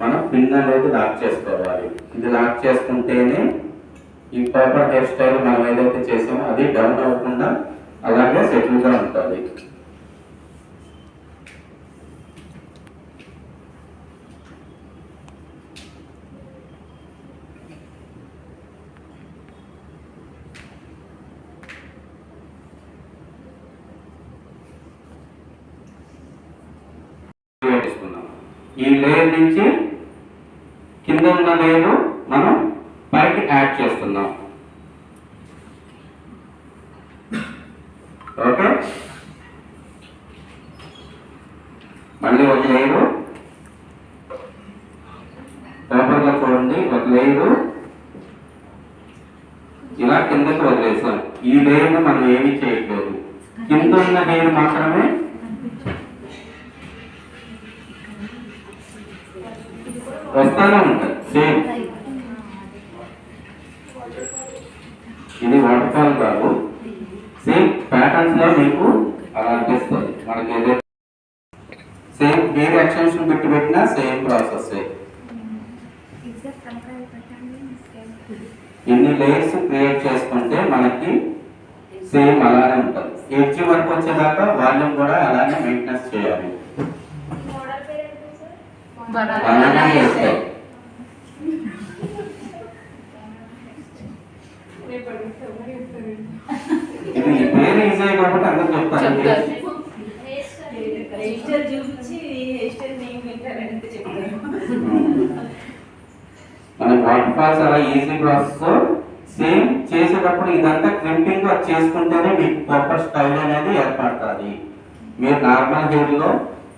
మనం పిన్ అనేది లాక్ చేసుకోవాలి. ఇది లాక్ చేసుకుంటేనే ఈ పేపర్ హెయిర్ స్టైల్ మనం ఏదైతే చేసామో అది డౌన్ అవ్వకుండా అలాగే సెటిల్గా ఉంటుంది. ఈ లేయర్ నుంచి కింద ఉన్న లేయర్ మనం పైకి యాడ్ చేస్తున్నాం. ఓకే? మళ్ళీ ఒక లేయరు. పేపర్లో చూడండి ఒక లేయరు. ఇలా కిందకి వదిలేసాం. ఈ లేయర్ మనం ఏమీ చేయట్లేదు. కింద ఉన్న లేయర్ మాత్రమే వస్తానే ఉంటుంది సేమ్ ఇది వాటర్ కాదు. సేమ్ ప్యాటర్న్స్లో మీకు అలా అనిపిస్తుంది. మనకి ఏదైతే సేమ్ వేరే ఎక్స్టెన్షన్ పెట్టి పెట్టినా సేమ్ ప్రాసెస్ ఇన్ని లేయర్స్ క్రియేట్ చేసుకుంటే మనకి సేమ్ అలానే ఉంటుంది. ఎడ్జ్ వరకు వచ్చేదాకా వాల్యూమ్ కూడా అలానే మెయింటెనెన్స్ చేయాలి. అలానే చేస్తాయి ఇది పేరు ఈజీ కాబట్టి అందరూ చెప్తారు. మన ఫాల్స్ అలా ఈజీ ప్రాసెస్ సేమ్ చేసేటప్పుడు ఇదంతా క్రింపింగ్ చేసుకుంటేనే మీకు ప్రాపర్ స్టైల్ అనేది ఏర్పడుతుంది. మీరు నార్మల్ హెయిర్లో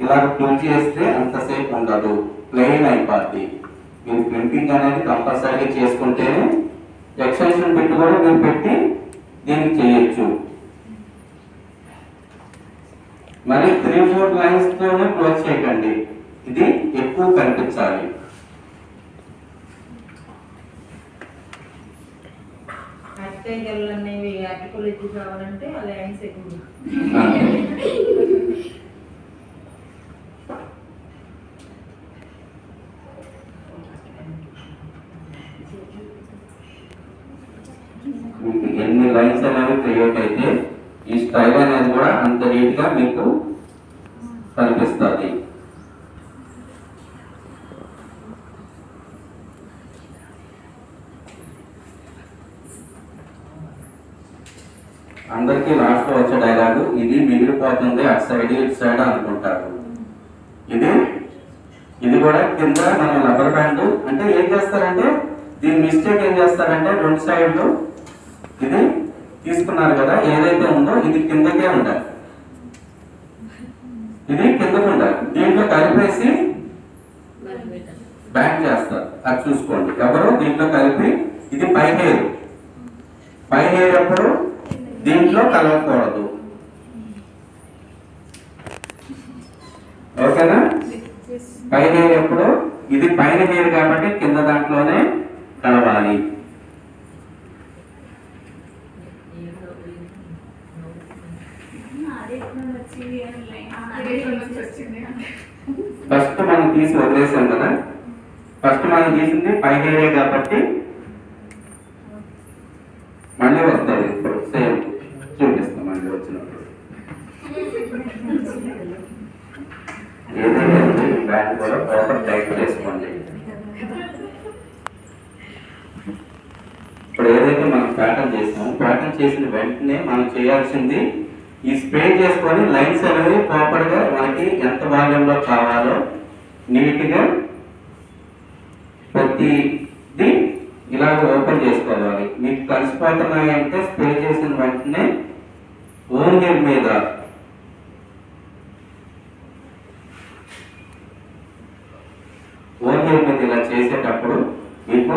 ఇలా పుల్ చేస్తే అంతసేపు ఉండదు. ప్లెయిన్ అయిపోద్ది. మీరు క్రింపింగ్ అనేది కంపల్సరీ చేసుకుంటేనే ఎక్స్టెన్షన్ పెట్టి కూడా మీరు పెట్టి దీనికి చేయొచ్చు. మరి త్రీ ఫోర్ లైన్స్ తోనే క్లోజ్ చేయకండి. ఇది ఎక్కువ కనిపించాలి. అనేవి ఆర్టికల్ ఎక్కువ కావాలంటే ఆ లైన్స్ ఎక్కువ. మీకు ఎన్ని లైన్స్ అనేవి క్రియేట్ అయితే ఈ స్టైల్ అనేది కూడా అంత నీట్గా మీకు కనిపిస్తుంది. అందరికీ లాస్ట్ వచ్చే డైలాగు ఇది మిగిలిపోతుంది అటు సైడ్ ఇటు సైడ్ అనుకుంటారు. ఇది ఇది కూడా కింద మన రబ్బర్ బ్యాండ్ అంటే ఏం చేస్తారంటే దీని మిస్టేక్ ఏం చేస్తారంటే రెండు సైడ్లు ఇది తీసుకున్నారు కదా ఏదైతే ఉందో ఇది కిందకే ఉండాలి. ఇది కిందకు ఉండాలి. దీంట్లో కలిపేసి బ్యాక్ చేస్తారు. అది చూసుకోండి. ఎవరు? దీంట్లో కలిపి ఇది పై హెయిర్. పై హెయిర్ ఎప్పుడు? దీంట్లో కలవకూడదు. ఓకేనా? పై హెయిర్ ఎప్పుడు? ఇది పైన హెయిర్ కాబట్టి కింద దాంట్లోనే కలవాలి. ఫస్ట్ మనం తీసి వదిలేసాం కదా? ఫస్ట్ మనం తీసింది పై హెయిరే కాబట్టి మళ్ళీ వస్తుంది ఇప్పుడు సేమ్ చూపిస్తాం మళ్ళీ వచ్చినప్పుడు. ఏదైతే బ్యాంక్ కూడా ప్రాపర్ టైప్ చేసుకోండి ఇప్పుడు ఏదైతే మనం ప్యాటర్న్ ప్యాటర్న్ చేసిన వెంటనే మనం చేయాల్సింది ఈ స్ప్రే చేసుకొని లైన్స్ అనేవి ప్రాపర్గా మనకి ఎంత భాగంలో కావాలో నీట్గా ప్రతిది ఇలాగ ఓపెన్ చేసుకోవాలి. మీకు కలిసిపోతున్నాయి అంటే స్ప్రే చేసిన వెంటనే ఓన్ మీద ఓన్ మీద ఇలా చేసేటప్పుడు మీకు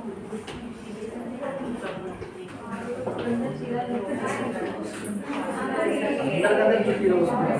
అందరికంటే చుట్టూ వస్తుంది.